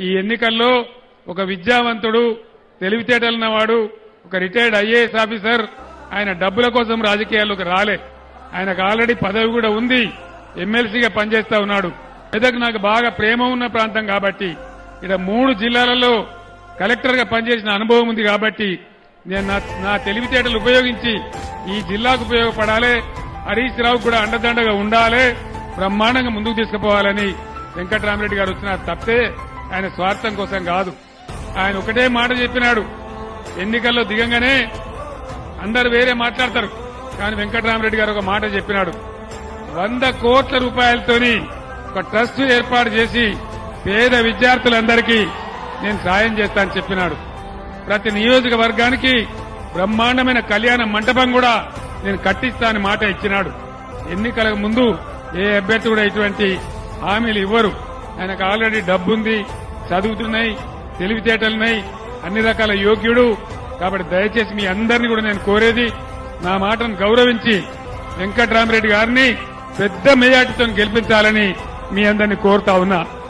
ఈ ఎన్నికల్లో ఒక విద్యావంతుడు తెలివితేటలున్నవాడు ఒక రిటైర్డ్ ఐఏఎస్ ఆఫీసర్ ఆయన డబ్బుల కోసం రాజకీయాల్లోకి రాలే. ఆయనకు ఆల్రెడీ పదవి కూడా ఉంది. ఎమ్మెల్సీగా పనిచేస్తా ఉన్నాడు. మెదక్ నాకు బాగా ప్రేమ ఉన్న ప్రాంతం కాబట్టి ఇక్కడ మూడు జిల్లాలలో కలెక్టర్గా పనిచేసిన అనుభవం ఉంది కాబట్టి నేను నా- నా తెలివితేటలు ఉపయోగించి ఈ జిల్లాకు ఉపయోగపడాలి. హరీష్ రావు కూడా అండదండగా ఉండాలి. బ్రహ్మాండంగా ముందుకు తీసుకుపోవాలని వెంకటరామరెడ్డి గారు వచ్చిన తప్పితే ఆయన స్వార్థం కోసం కాదు. ఆయన ఒకటే మాట చెప్పినాడు. ఎన్నికల్లో దిగంగానే అందరు వేరే మాట్లాడతారు. కానీ వెంకటరామరెడ్డి గారు ఒక మాట చెప్పినాడు. వంద కోట్ల రూపాయలతోని ఒక ట్రస్ట్ ఏర్పాటు చేసి పేద విద్యార్థులందరికీ నేను సాయం చేస్తానని చెప్పినాడు. ప్రతి నియోజకవర్గానికి బ్రహ్మాండమైన కళ్యాణ మంటపం కూడా నేను కట్టిస్తానని మాట ఇచ్చినాడు. ఎన్నికలకు ముందు ఏ అభ్యర్థి కూడా ఇటువంటి హామీలు ఇవ్వరు. ఆయనకు ఆల్రెడీ డబ్బుంది. చదువుతున్నాయి తెలివితేటలున్నాయి అన్ని రకాల యోగ్యుడు. కాబట్టి దయచేసి మీ అందరినీ కూడా నేను కోరేది నా మాటను గౌరవించి వెంకట్రామరెడ్డి గారిని పెద్ద మెజార్టీతో గెలిపించాలని మీ అందరినీ కోరుతా ఉన్నా.